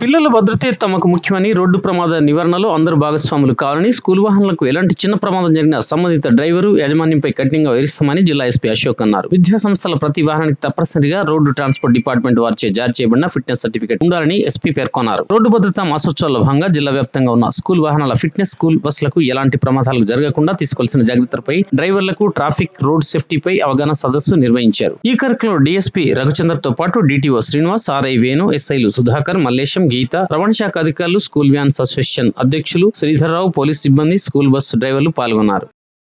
పిల్లల భద్రతే తమకు ముఖ్యమని రోడ్డు ప్రమాద నివారణలో అందరూ భాగస్వాములు. కావాలని స్కూల్ వాహనాలకు ఎలాంటి చిన్న ప్రమాదం జరిగిన సంబంధిత డ్రైవరు యాజమాన్యంపై కఠినంగా వివరిస్తామని జిల్లా ఎస్పీ అశోక్ అన్నారు. విద్యా సంస్థల ప్రతి వాహనానికి తప్పనిసరిగా రోడ్డు ట్రాన్స్పోర్ట్ డిపార్ట్మెంట్ వారిచే జారీ చేయబడిన ఫిట్నెస్ సర్టిఫికేట్ ఉండాలని ఎస్పీ పేర్కొన్నారు. రోడ్డు భద్రత మాసోత్సవాల భాగంగా జిల్లా వ్యాప్తంగా ఉన్న స్కూల్ వాహనాల ఫిట్నెస్ స్కూల్ బస్సులకు ఎలాంటి ప్రమాదాలు జరగకుండా తీసుకోవాల్సిన జాగ్రత్తలపై డ్రైవర్లకు ట్రాఫిక్ రోడ్ సేఫ్టీపై అవగాహన సదస్సు నిర్వహించారు. ఈ కార్యక్రమంలో డీఎస్పీ రఘుచందర్తో పాటు డిటిఓ శ్రీనివాస్ ఆర్ఐ వేణు ఎస్ఐలు సుధాకర్ మల్లేశం గీత రవాణా శాఖ అధికారులు స్కూల్ వ్యాన్స్ అసోసియేషన్ అధ్యక్షులు శ్రీధర్రావు పోలీస్ సిబ్బంది స్కూల్ బస్సు డ్రైవర్లు పాల్గొన్నారు.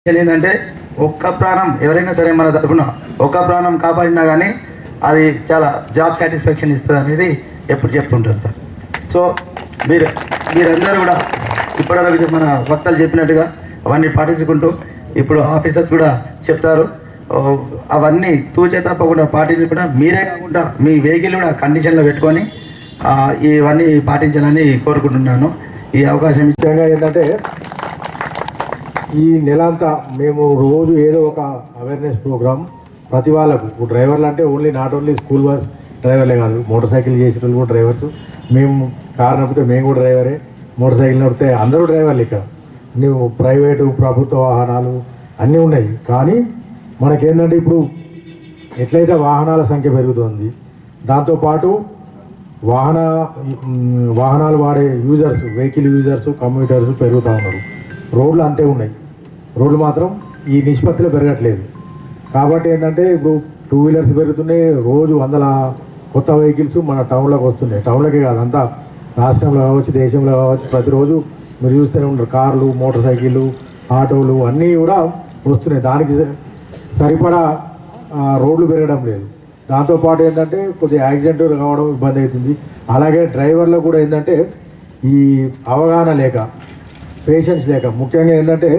ఏంటంటే ఒక్క ప్రాణం ఎవరైనా సరే మన తరఫున ఒక్క ప్రాణం కాపాడినా కానీ అది చాలా జాబ్ సాటిస్ఫాక్షన్ ఇస్తుంది అనేది ఎప్పుడు చెప్తుంటారు సార్. సో మీరు మీరందరూ కూడా ఇప్పటివరకు మన వక్తలు చెప్పినట్టుగా అవన్నీ పాటించుకుంటూ ఇప్పుడు ఆఫీసర్స్ కూడా చెప్తారు. అవన్నీ తూచే తప్పకుండా పాటించకుండా మీరే కాకుండా మీ వెహికల్ కూడా కండిషన్లో పెట్టుకొని ఇవన్నీ పాటించాలని కోరుకుంటున్నాను. ఈ అవకాశం ఇచ్చి ఏంటంటే ఈ నెల అంతా మేము రోజు ఏదో ఒక అవేర్నెస్ ప్రోగ్రామ్ ప్రతి వాళ్ళకు. డ్రైవర్లు అంటే only not only school bus డ్రైవర్లే కాదు మోటార్ సైకిల్ చేసిన వాళ్ళు కూడా డ్రైవర్స్ మేము కారు నడిపితే మేము కూడా డ్రైవరే మోటార్ సైకిల్ నడిపితే అందరూ డ్రైవర్లు ఇక్కడ. నువ్వు ప్రైవేటు ప్రభుత్వ వాహనాలు అన్నీ ఉన్నాయి. కానీ మనకేంటంటే ఇప్పుడు ఎట్లయితే వాహనాల సంఖ్య పెరుగుతుంది దాంతోపాటు వాహన వాహనాలు వాడే యూజర్స్ వెహికల్ యూజర్స్ కంప్యూటర్స్ పెరుగుతూ ఉన్నారు. రోడ్లు అంతే ఉన్నాయి. రోడ్లు మాత్రం ఈ నిష్పత్తిలో పెరగట్లేదు. కాబట్టి ఏంటంటే ఇప్పుడు టూ వీలర్స్ పెరుగుతున్నాయి. రోజు వందల కొత్త వెహికల్స్ మన టౌన్లోకి వస్తున్నాయి. టౌన్లోకే కాదు అంతా రాష్ట్రంలో కావచ్చు దేశంలో కావచ్చు ప్రతిరోజు మీరు చూస్తూనే ఉంటారు. కార్లు మోటార్ సైకిళ్ళు ఆటోలు అన్నీ కూడా వస్తున్నాయి. దానికి సరిపడా రోడ్లు పెరగడం లేదు. దాంతోపాటు ఏంటంటే కొద్దిగా యాక్సిడెంట్ కావడం ఇబ్బంది అవుతుంది. అలాగే డ్రైవర్లో కూడా ఏంటంటే ఈ అవగాహన లేక పేషెన్స్ లేక ముఖ్యంగా ఏంటంటే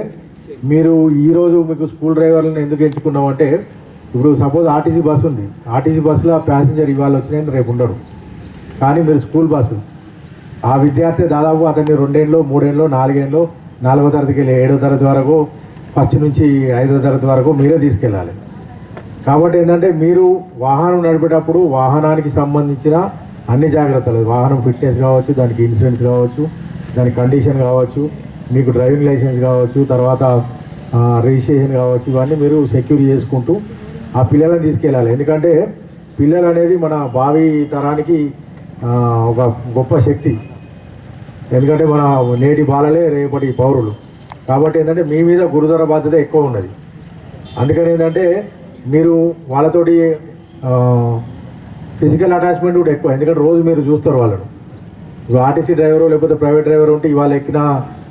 మీరు ఈరోజు మీకు స్కూల్ డ్రైవర్లను ఎందుకు ఎంచుకున్నామంటే ఇప్పుడు సపోజ్ ఆర్టీసీ బస్సు ఉంది. ఆర్టీసీ బస్సులో ప్యాసింజర్ ఇవాళ వచ్చినాయని రేపు ఉండడు కానీ మీరు స్కూల్ బస్సు ఆ విద్యార్థి దాదాపు అతన్ని రెండేళ్ళు మూడేళ్ళు నాలుగేళ్ళు నాలుగో తరగతికి వెళ్ళి ఏడో తరగతి వరకు ఫస్ట్ నుంచి ఐదో తరగతి వరకు మీరే తీసుకెళ్ళాలి. కాబట్టి ఏంటంటే మీరు వాహనం నడిపేటప్పుడు వాహనానికి సంబంధించిన అన్ని జాగ్రత్తలు. వాహనం ఫిట్నెస్ కావచ్చు దానికి ఇన్సూరెన్స్ కావచ్చు దాని కండిషన్ కావచ్చు మీకు డ్రైవింగ్ లైసెన్స్ కావచ్చు తర్వాత రిజిస్ట్రేషన్ కావచ్చు ఇవన్నీ మీరు సెక్యూర్ చేసుకుంటూ ఆ పిల్లలను తీసుకెళ్ళాలి. ఎందుకంటే పిల్లలు అనేది మన భావి తరానికి ఒక గొప్ప శక్తి. ఎందుకంటే మన నేటి బాలలే రేపటి పౌరులు. కాబట్టి ఏంటంటే మీ మీద గురుతర బాధ్యత ఎక్కువ ఉన్నది. అందుకని ఏంటంటే మీరు వాళ్ళతోటి ఫిజికల్ అటాచ్మెంట్ కూడా ఎక్కువ ఎందుకంటే రోజు మీరు చూస్తారు వాళ్ళను. ఇప్పుడు ఆర్టీసీ డ్రైవరు లేకపోతే ప్రైవేట్ డ్రైవర్ ఉంటే ఇవాళ ఎక్కిన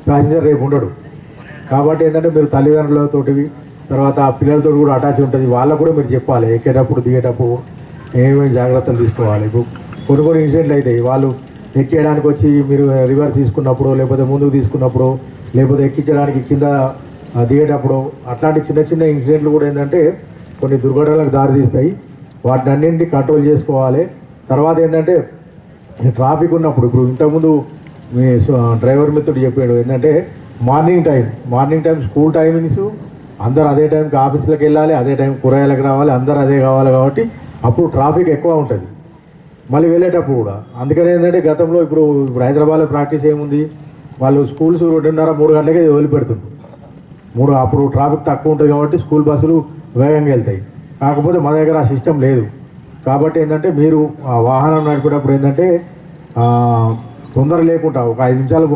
ప్యాసింజర్ రేపు ఉండడు. కాబట్టి ఏంటంటే మీరు తల్లిదండ్రులతోటివి తర్వాత పిల్లలతో కూడా అటాచ్ ఉంటుంది. వాళ్ళకు కూడా మీరు చెప్పాలి ఎక్కేటప్పుడు దిగేటప్పుడు ఏమేమి జాగ్రత్తలు తీసుకోవాలి. ఇప్పుడు కొన్ని కొన్ని ఇన్సిడెంట్లు అవుతాయి వాళ్ళు ఎక్కేయడానికి వచ్చి మీరు రివర్స్ తీసుకున్నప్పుడు లేకపోతే ముందుకు తీసుకున్నప్పుడు లేకపోతే ఎక్కించడానికి కింద దిగేటప్పుడు అట్లాంటి చిన్న చిన్న ఇన్సిడెంట్లు కూడా ఏంటంటే కొన్ని దుర్ఘటనలకు దారితీస్తాయి. వాటిని అన్నింటినీ కంట్రోల్ చేసుకోవాలి. తర్వాత ఏంటంటే ట్రాఫిక్ ఉన్నప్పుడు ఇప్పుడు ఇంతకుముందు మీ డ్రైవర్ మిత్రుడు చెప్పాడు ఏంటంటే morning time morning time school timings అందరూ అదే టైంకి ఆఫీసులకు వెళ్ళాలి అదే టైం కూరగాయలకు రావాలి అందరు అదే కావాలి కాబట్టి అప్పుడు ట్రాఫిక్ ఎక్కువ ఉంటుంది. మళ్ళీ వెళ్ళేటప్పుడు కూడా. అందుకని ఏంటంటే గతంలో ఇప్పుడు ఇప్పుడు హైదరాబాద్లో ప్రాక్టీస్ ఏముంది? వాళ్ళు స్కూల్స్ రెండున్నర మూడు గంటలకే వదిలిపెడుతుంది మూడు అప్పుడు ట్రాఫిక్ తక్కువ ఉంటుంది కాబట్టి స్కూల్ బస్సులు వేగంగా వెళ్తాయి. కాకపోతే మన దగ్గర ఆ సిస్టమ్ లేదు. కాబట్టి ఏంటంటే మీరు ఆ వాహనం నడిపేటప్పుడు ఏంటంటే తొందర లేకుండా ఒక ఐదు నిమిషాలు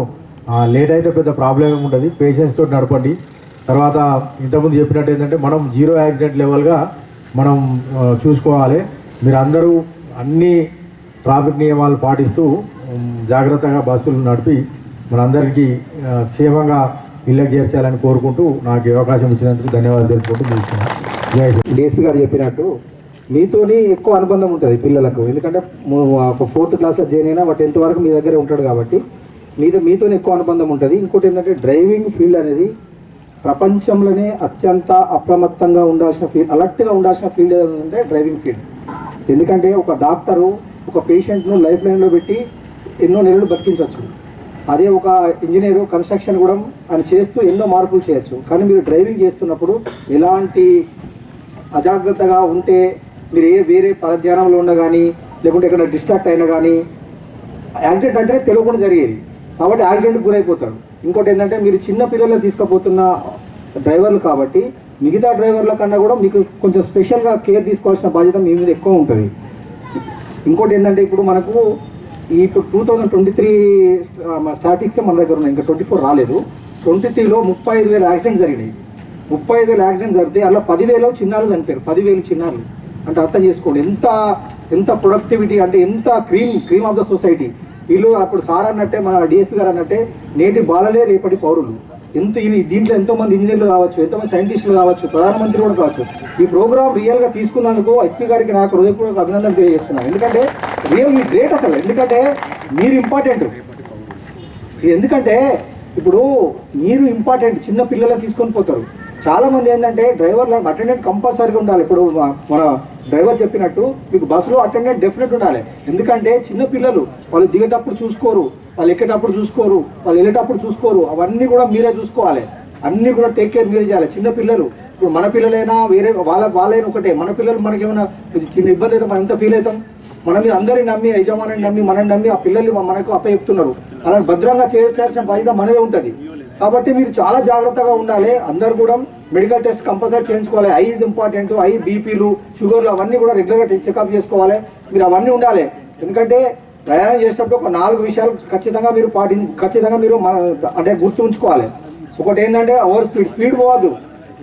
లేట్ అయితే పెద్ద ప్రాబ్లం ఏమి ఉంటుంది. పేషెన్స్ తోటి నడపండి. తర్వాత ఇంతకుముందు చెప్పినట్టు ఏంటంటే మనం జీరో యాక్సిడెంట్ లెవెల్గా మనం చూసుకోవాలి. మీరు అందరూ అన్ని ట్రాఫిక్ నియమాలు పాటిస్తూ జాగ్రత్తగా బస్సులు నడిపి మనందరికీ క్షేమంగా ఇళ్ళకి చేర్చాలని కోరుకుంటూ నాకు అవకాశం ఇచ్చినందుకు ధన్యవాదాలు తెలుపుకుంటూ ముగిస్తున్నాను. డిఎస్పీ గారు చెప్పినట్టు మీతోని ఎక్కువ అనుబంధం ఉంటుంది పిల్లలకు. ఎందుకంటే ఒక ఫోర్త్ క్లాస్లో జాయిన్ అయినా ఒక టెన్త్ వరకు మీ దగ్గరే ఉంటాడు కాబట్టి మీతో మీతోనే ఎక్కువ అనుబంధం ఉంటుంది. ఇంకోటి ఏంటంటే డ్రైవింగ్ ఫీల్డ్ అనేది ప్రపంచంలోనే అత్యంత అప్రమత్తంగా ఉండాల్సిన ఫీల్డ్ అలర్ట్గా ఉండాల్సిన ఫీల్డ్ ఏదంటే డ్రైవింగ్ ఫీల్డ్. ఎందుకంటే ఒక డాక్టరు ఒక పేషెంట్ను లైఫ్ లైన్లో పెట్టి ఎన్నో నెలలు బతికించవచ్చు అదే ఒక ఇంజనీరు కన్స్ట్రక్షన్ కూడా ఆయన చేస్తూ ఎన్నో మార్పులు చేయొచ్చు. కానీ మీరు డ్రైవింగ్ చేస్తున్నప్పుడు ఎలాంటి అజాగ్రత్తగా ఉంటే మీరు ఏ వేరే పరధ్యానంలో ఉన్నా కానీ లేకుంటే ఇక్కడ డిస్ట్రాక్ట్ అయినా కానీ యాక్సిడెంట్ అంటే తెలియకుండా జరిగేది. కాబట్టి యాక్సిడెంట్ గురైపోతారు. ఇంకోటి ఏంటంటే మీరు చిన్న పిల్లలు తీసుకుపోతున్న డ్రైవర్లు కాబట్టి మిగతా డ్రైవర్ల కన్నా కూడా మీకు కొంచెం స్పెషల్గా కేర్ తీసుకోవాల్సిన బాధ్యత మీ మీద ఎక్కువ ఉంటుంది. ఇంకోటి ఏంటంటే ఇప్పుడు మనకు ఈ ఇప్పుడు టూ థౌజండ్ ట్వంటీ త్రీ స్టాటిక్సే మన దగ్గర ఉన్నాయి. ఇంకా ట్వంటీ ఫోర్ రాలేదు. ట్వంటీ త్రీలో ముప్పై ఐదు వేల యాక్సిడెంట్ జరిగినాయి. ముప్పై ఐదు వేల యాక్సిడెంట్ జరిగితే అలా పదివేలు చిన్నారు చనిపోయారు. పదివేలు చిన్నారు అంటే అర్థం చేసుకోండి. ఎంత ఎంత ప్రొడక్టివిటీ అంటే ఎంత cream cream of the society వీళ్ళు అప్పుడు సార్ అన్నట్టే మన డిఎస్పీ గారు అన్నట్టే నేటి బాలలే రేపటి పౌరులు. ఎంత ఇది దీంట్లో ఎంతోమంది ఇంజనీర్లు కావచ్చు ఎంతోమంది సైంటిస్టులు కావచ్చు ప్రధానమంత్రి కూడా కావచ్చు. ఈ ప్రోగ్రామ్ రియల్గా తీసుకున్నందుకు ఎస్పీ గారికి నాకు హృదయపూర్వక అభినందన తెలియజేస్తున్నాను. ఎందుకంటే రియల్ ఈ గ్రేట్ అసలు. ఎందుకంటే మీరు ఇంపార్టెంట్ ఎందుకంటే ఇప్పుడు మీరు ఇంపార్టెంట్ చిన్న పిల్లలు తీసుకొని పోతారు. చాలా మంది ఏంటంటే డ్రైవర్లు అటెండెంట్ కంపల్సరీగా ఉండాలి. ఇప్పుడు మన డ్రైవర్ చెప్పినట్టు మీకు బస్సులో అటెండెంట్ డెఫినెట్ ఉండాలి. ఎందుకంటే చిన్న పిల్లలు వాళ్ళు దిగేటప్పుడు చూసుకోరు వాళ్ళు ఎక్కేటప్పుడు చూసుకోరు వాళ్ళు వెళ్ళేటప్పుడు చూసుకోరు అవన్నీ కూడా మీరే చూసుకోవాలి. అన్నీ కూడా టేక్ కేర్ మీరే చేయాలి. చిన్న పిల్లలు ఇప్పుడు మన పిల్లలైనా వేరే వాళ్ళ వాళ్ళైనా ఒకటే. మన పిల్లలు మనకేమైనా చిన్న ఇబ్బంది అయితే మనం ఎంత ఫీల్ అవుతాం? మన మీద అందరిని నమ్మి యజమానిని నమ్మి మనని నమ్మి ఆ పిల్లలు మనకు అప్పచెప్తున్నారు. అలా భద్రంగా చేయాల్సిన బాధ్యత మనదే ఉంటుంది. కాబట్టి మీరు చాలా జాగ్రత్తగా ఉండాలి. అందరు కూడా మెడికల్ టెస్ట్ కంపల్సరీ చేయించుకోవాలి. ఐ ఈజ్ ఇంపార్టెంట్ ఐ బీపీలు షుగర్లు అవన్నీ కూడా రెగ్యులర్గా చెకప్ చేసుకోవాలి. మీరు అవన్నీ ఉండాలి. ఎందుకంటే ప్రయాణం చేసేటప్పుడు ఒక నాలుగు విషయాలు ఖచ్చితంగా మీరు పాటి ఖచ్చితంగా మీరు మన అంటే గుర్తు ఉంచుకోవాలి. ఒకటి ఏంటంటే ఓవర్ స్పీడ్ స్పీడ్ పోవద్దు.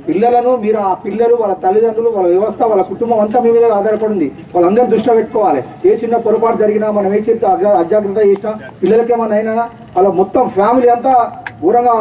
పిల్లలను మీరు ఆ పిల్లలు వాళ్ళ తల్లిదండ్రులు వాళ్ళ వ్యవస్థ వాళ్ళ కుటుంబం అంతా మీ మీద ఆధారపడింది. వాళ్ళందరూ దృష్టిలో పెట్టుకోవాలి. ఏ చిన్న పొరపాటు జరిగినా మనం ఏ చెప్తే అజాగ్రత్త చేసినా పిల్లలకి అయినా వాళ్ళ మొత్తం ఫ్యామిలీ అంతా ఘోరంగా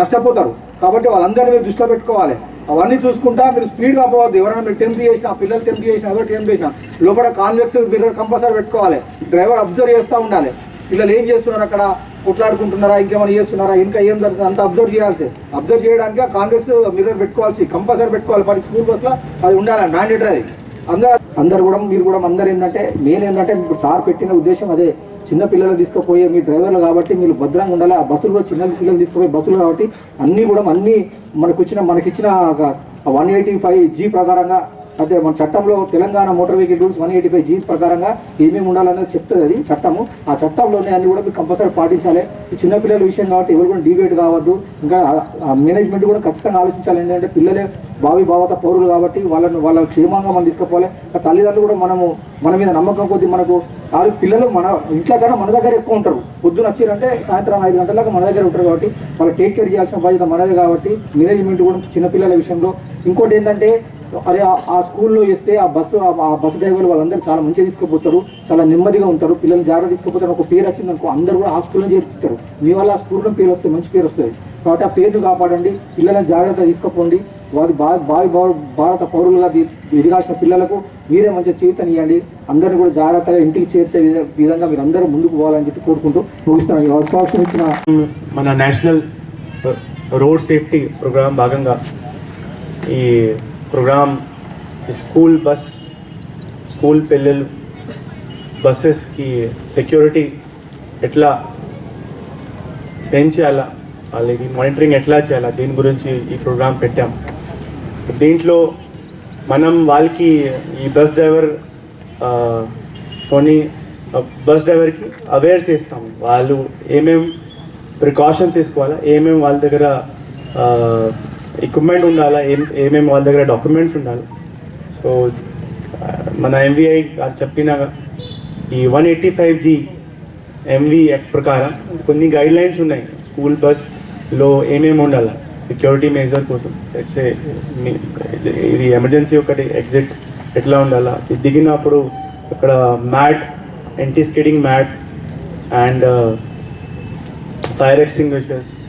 నష్టపోతారు. కాబట్టి వాళ్ళందరినీ మీరు దృష్టిలో పెట్టుకోవాలి. అవన్నీ చూసుకుంటా మీరు స్పీడ్గా పోవద్దు. ఎవరైనా మీరు టెంప్ చేసినా పిల్లలు టెంప్ చేసినా ఎవరు టెంప్ చేసినా లోపల కాన్వెక్స్ మీరు కంపల్సరీ పెట్టుకోవాలి. డ్రైవర్ అబ్జర్వ్ చేస్తూ ఉండాలి. పిల్లలు ఏం చేస్తున్నారు అక్కడ? కొట్లాడుకుంటున్నారా? ఇంకేమైనా చేస్తున్నారా? ఇంకా ఏం జరుగుతుంది? అంత అబ్జర్వ్ చేయాల్సి. అబ్జర్వ్ చేయడానికి ఆ కాన్వెక్స్ మిర్రర్ పెట్టుకోవాల్సి కంపల్సరీ పెట్టుకోవాలి. ప్రతి స్కూల్ బస్లో అది ఉండాలి. మ్యాండేటరీ అది. అందరు అందరు కూడా మీరు కూడా అందరు ఏంటంటే మెయిన్ ఏంటంటే ఇప్పుడు సార్ పెట్టిన ఉద్దేశం అదే. చిన్న పిల్లలు తీసుకుపోయే మీ డ్రైవర్లు కాబట్టి మీరు భద్రంగా ఉండాలి. ఆ బస్సులు కూడా చిన్న పిల్లలు తీసుకుపోయే బస్సులు కాబట్టి అన్నీ కూడా అన్నీ మనకు వచ్చిన మనకిచ్చిన వన్ ఎయిటీ ఫైవ్ జీ ప్రకారంగా అదే మన చట్టంలో Telangana motor vehicle rules one eighty five G ప్రకారంగా ఏమేమి ఉండాలనేది చెప్తుంది అది చట్టము. ఆ చట్టంలోనే అన్ని కూడా మీరు కంపల్సరీ పాటించాలి. చిన్నపిల్లల విషయం కాబట్టి ఎవరు కూడా డిబేట్ కావద్దు. ఇంకా మేనేజ్మెంట్ కూడా ఖచ్చితంగా ఆలోచించాలి. ఏంటంటే పిల్లలే భావి భావత పౌరులు కాబట్టి వాళ్ళని వాళ్ళ క్షేమంగా మనం తీసుకుపోవాలి. తల్లిదండ్రులు కూడా మనము మన మీద నమ్మకం కొద్ది మనకు ఆరు పిల్లలు మన ఇంట్లో కన్నా మన దగ్గర ఎక్కువ ఉంటారు. పొద్దున వచ్చారంటే సాయంత్రం ఐదు గంటల దాకా మన దగ్గర ఉంటారు కాబట్టి వాళ్ళు టేక్ కేర్ చేయాల్సిన బాధ్యత మనదే కాబట్టి మేనేజ్మెంట్ కూడా చిన్నపిల్లల విషయంలో. ఇంకోటి ఏంటంటే అరే ఆ- స్కూల్లో వేస్తే ఆ బస్సు ఆ బస్సు డ్రైవర్లు వాళ్ళందరూ చాలా మంచిగా తీసుకుపోతారు చాలా నెమ్మదిగా ఉంటారు పిల్లలు జాగ్రత్త తీసుకుపోతారు ఒక పేరు వచ్చింది అనుకో అందరూ కూడా ఆ స్కూల్లో చేర్పుతారు మీ వల్ల ఆ స్కూల్లో పేరు వస్తే మంచి పేరు వస్తుంది. కాబట్టి ఆ పేరును కాపాడండి పిల్లలను జాగ్రత్త తీసుకుపోండి. వారి బా భావి భారత పౌరులుగా ఎదిగాల్సిన పిల్లలకు మీరే మంచి జీవితం ఇవ్వండి. అందరిని కూడా జాగ్రత్తగా ఇంటికి చేర్చే విధంగా మీరు అందరూ ముందుకు పోవాలని చెప్పి కోరుకుంటూ ముగిస్తున్నాను. ఈ అవకాశం ఇచ్చిన మన నేషనల్ రోడ్ సేఫ్టీ ప్రోగ్రాం భాగంగా ఈ ప్రోగ్రామ్ స్కూల్ బస్ స్కూల్ పిల్లలు బస్సెస్కి సెక్యూరిటీ ఎట్లా పెంచాలా వాళ్ళకి మానిటరింగ్ ఎట్లా చేయాలా దీని గురించి ఈ ప్రోగ్రాం పెట్టాం దీంట్లో మనం వాళ్ళకి ఈ బస్ డ్రైవర్ కొని కొన్ని బస్ డ్రైవర్కి అవేర్ చేస్తాం వాళ్ళు ఏమేం ప్రికాషన్స్ తీసుకోవాలా ఏమేమి వాళ్ళ దగ్గర ఎక్విప్మెంట్ ఉండాలా? ఏం ఏమేమి వాళ్ళ దగ్గర డాక్యుమెంట్స్ ఉండాలి? సో మన ఎంవిఐ చెప్పిన ఈ one eighty five G MV act ప్రకారం కొన్ని గైడ్ లైన్స్ ఉన్నాయి స్కూల్ బస్లో ఏమేమి ఉండాలి? సెక్యూరిటీ మేజర్ కోసం. ఎట్సే మీ- ఇది ఎమర్జెన్సీ ఒకటి ఎగ్జిట్ ఎట్లా ఉండాలా? ఇది దిగినప్పుడు అక్కడ mat anti skidding mat and fire extinguishers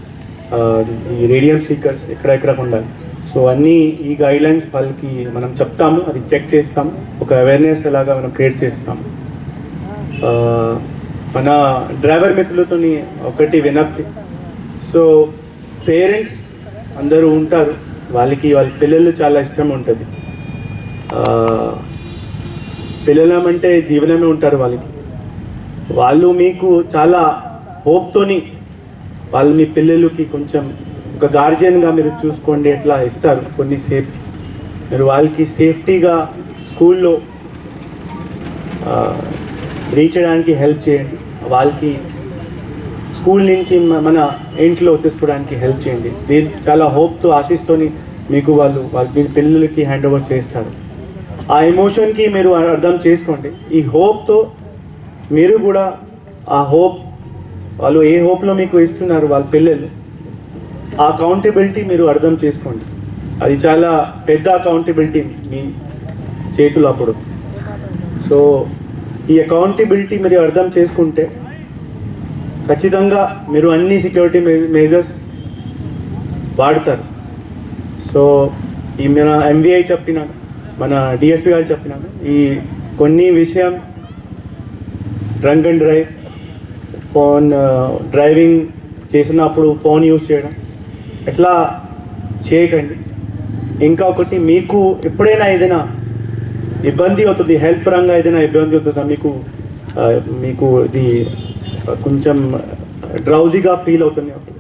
ఈ రేడియం స్టిక్కర్స్ ఎక్కడెక్కడ ఉండాలి. సో అన్నీ ఈ గైడ్ లైన్స్ వాళ్ళకి మనం చెప్తాము అది చెక్ చేస్తాం ఒక అవేర్నెస్ ఎలాగా మనం క్రియేట్ చేస్తాం మన డ్రైవర్ మిత్రులతో ఒకటి వినక్తి. సో పేరెంట్స్ అందరూ ఉంటారు వాళ్ళకి వాళ్ళ పిల్లలు చాలా ఇష్టం ఉంటుంది. పిల్లలమంటే జీవనమే ఉంటారు వాళ్ళకి. వాళ్ళు మీకు చాలా హోప్తోని వాళ్ళు మీ పిల్లలకి కొంచెం ఒక గార్జియన్గా మీరు చూసుకోండి ఎట్లా ఇస్తారు కొన్ని సేఫ్ మీరు వాళ్ళకి సేఫ్టీగా స్కూల్లో రీచ్ చేయడానికి హెల్ప్ చేయండి. వాళ్ళకి స్కూల్ నుంచి మన ఇంట్లో తీసుకోవడానికి హెల్ప్ చేయండి. మీరు చాలా హోప్తో ఆశిస్తోని మీకు వాళ్ళు వాళ్ళ మీ పిల్లలకి హ్యాండ్ ఓవర్ చేస్తారు. ఆ ఎమోషన్కి మీరు అర్థం చేసుకోండి. ఈ హోప్తో మీరు కూడా ఆ హోప్ వాళ్ళు ఏ హోప్లో మీకు ఇస్తున్నారు వాళ్ళ పిల్లలు ఆ అకౌంటబిలిటీ మీరు అర్థం చేసుకోండి. అది చాలా పెద్ద అకౌంటబిలిటీ మీ చేతులు అప్పుడు. సో ఈ అకౌంటబిలిటీ మీరు అర్థం చేసుకుంటే ఖచ్చితంగా మీరు అన్ని సెక్యూరిటీ మేజర్స్ వాడతారు. సో ఈ మన ఎంబీఐ చెప్పిన మన డిఎస్పి గారు చెప్పిన ఈ కొన్ని విషయం drunk and drive phone driving చేసినప్పుడు ఫోన్ యూజ్ చేయడం ఎట్లా చేయకండి. ఇంకా ఒకటి మీకు ఎప్పుడైనా ఏదైనా ఇబ్బంది అవుతుంది హెల్త్ పరంగా ఏదైనా ఇబ్బంది అవుతుందా? మీకు మీకు ఇది కొంచెం డ్రౌజీగా ఫీల్ అవుతుంది అప్పుడు.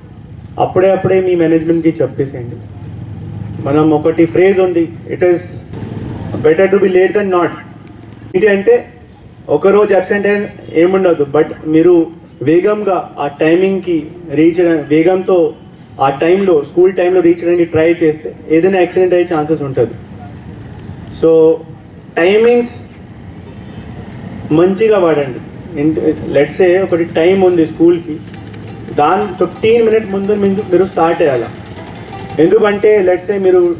అప్పుడే అప్పుడే మీ మేనేజ్మెంట్కి చెప్పేసేయండి. మనం ఒకటి ఫ్రేజ్ ఉంది it is better to be late than not ఇది అంటే ఒకరోజు అబ్సెంట్ అయిన ఏముండదు బట్ మీరు వేగంగా ఆ టైమింగ్కి రీచ్ వేగంతో ఆ టైంలో స్కూల్ టైంలో రీచ్ చేయడానికి ట్రై చేస్తే ఏదైనా యాక్సిడెంట్ అయ్యే ఛాన్సెస్ ఉంటుంది. సో టైమింగ్స్ మంచిగా వాడండి. లెట్సే ఒకటి టైం ఉంది స్కూల్కి. దాని ఫిఫ్టీన్ మినిట్ ముందు మీరు- మీరు స్టార్ట్ అయ్యాలి ఎందుకంటే లెట్సే మీరు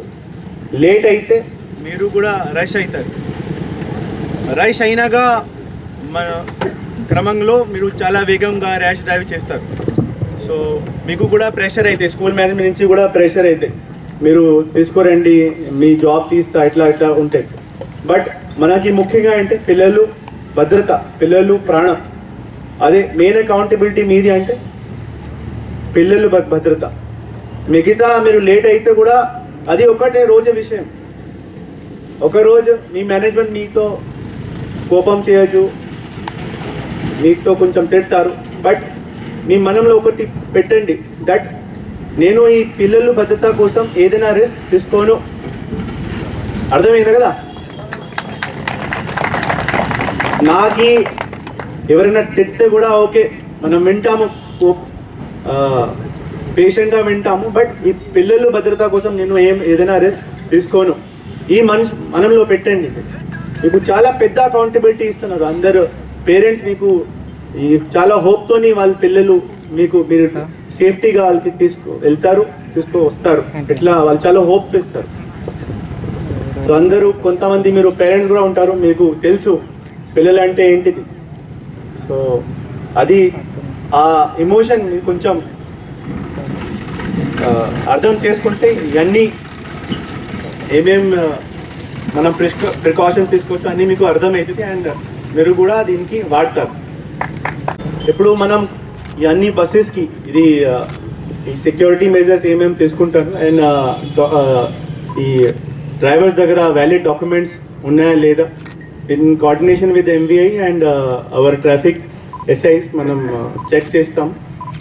లేట్ అయితే మీరు కూడా రష్ అవుతారు రష్ అయినాక మన క్రమంలో మీరు చాలా వేగంగా ర్యాష్ డ్రైవ్ చేస్తారు. సో మీకు కూడా ప్రెషర్ అయితే స్కూల్ మేనేజ్మెంట్ నుంచి కూడా ప్రెషర్ అయితే మీరు తీసుకోరండి మీ జాబ్ తీస్తా ఇట్లా ఇట్లా ఉంటాయి బట్ మనకి ముఖ్యంగా అంటే పిల్లలు భద్రత పిల్లలు ప్రాణం. అదే మెయిన్ అకౌంటబిలిటీ మీది అంటే పిల్లలు భద్రత. మిగతా మీరు లేట్ అయితే కూడా అది ఒకటే రోజు విషయం. ఒక రోజు మీ మేనేజ్మెంట్ మీతో కోపం చేయొచ్చు మీతో కొంచెం తిడతారు. బట్ మీ మనంలో ఒకటి పెట్టండి. దట్ నేను ఈ పిల్లలు భద్రత కోసం ఏదైనా రిస్క్ తీసుకోను. అర్థమైంది కదా? నాకి ఎవరైనా తిడితే కూడా ఓకే. మనం వింటాము. పేషెంట్గా వింటాము. బట్ ఈ పిల్లలు భద్రత కోసం నేను ఏం ఏదైనా రిస్క్ తీసుకోను. ఈ మనిషి మనంలో పెట్టండి. మీకు చాలా పెద్ద అకౌంటబిలిటీ ఇస్తున్నారు అందరూ. పేరెంట్స్ మీకు ఈ చాలా హోప్తోని వాళ్ళ పిల్లలు మీకు మీరు సేఫ్టీగా వాళ్ళకి తీసుకు వెళ్తారు తీసుకు వస్తారు. ఇట్లా వాళ్ళు చాలా హోప్ ఇస్తారు సో అందరూ కొంతమంది మీరు పేరెంట్స్ కూడా ఉంటారు మీకు తెలుసు పిల్లలు అంటే ఏంటిది. సో అది ఆ ఎమోషన్ కొంచెం అర్థం చేసుకుంటే ఇవన్నీ ఏమేం ఆ, మనం ప్రికాషన్ తీసుకోవచ్చు అన్నీ మీకు అర్థమవుతుంది. అండ్ మీరు కూడా దీనికి వాడతారు. ఇప్పుడు మనం ఈ అన్ని బస్సెస్కి ఇది ఈ సెక్యూరిటీ మెజర్స్ ఏమేమి తీసుకుంటారు అండ్ ఈ డ్రైవర్స్ దగ్గర వ్యాలిడ్ డాక్యుమెంట్స్ ఉన్నాయా లేదా? In coordination with MVI and our traffic SIs మనం చెక్ చేస్తాం.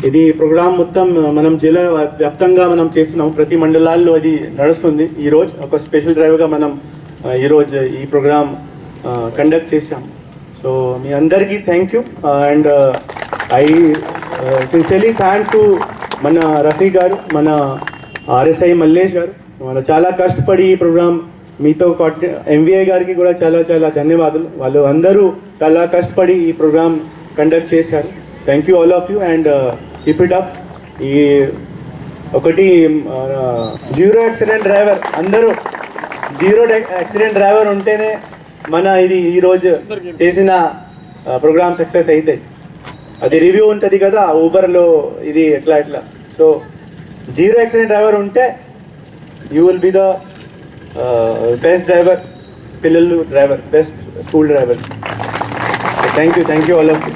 ఇది ప్రోగ్రామ్ మొత్తం మనం జిల్లా వ్యాప్తంగా మనం చేస్తున్నాం. ప్రతి మండలాల్లో అది నడుస్తుంది. ఈరోజు ఒక స్పెషల్ డ్రైవ్గా మనం ఈరోజు ఈ ప్రోగ్రామ్ కండక్ట్ చేశాం. సో మీ అందరికీ thank you and I sincerely thank to మన రఫీ గారు మన ఆర్ఎస్ఐ మల్లేష్ గారు. మన చాలా కష్టపడి ఈ ప్రోగ్రామ్ మీతో ఎంవీఐ గారికి కూడా చాలా చాలా ధన్యవాదాలు. వాళ్ళు అందరూ చాలా కష్టపడి ఈ ప్రోగ్రామ్ కండక్ట్ చేశారు. Thank you all of you and keep it up ఈ ఒకటి జీరో యాక్సిడెంట్ డ్రైవర్ అందరూ జీరో యాక్సిడెంట్ డ్రైవర్ ఉంటేనే మన ఇది ఈరోజు చేసిన ప్రోగ్రామ్ సక్సెస్ అవుతాయి అది రివ్యూ ఉంటుంది కదా ఊబర్లో ఇది ఎట్లా ఎట్లా. సో జీరో యాక్సిడెంట్ డ్రైవర్ ఉంటే you will be the best driver పిల్లలు driver best school driver. Thank you thank you all of you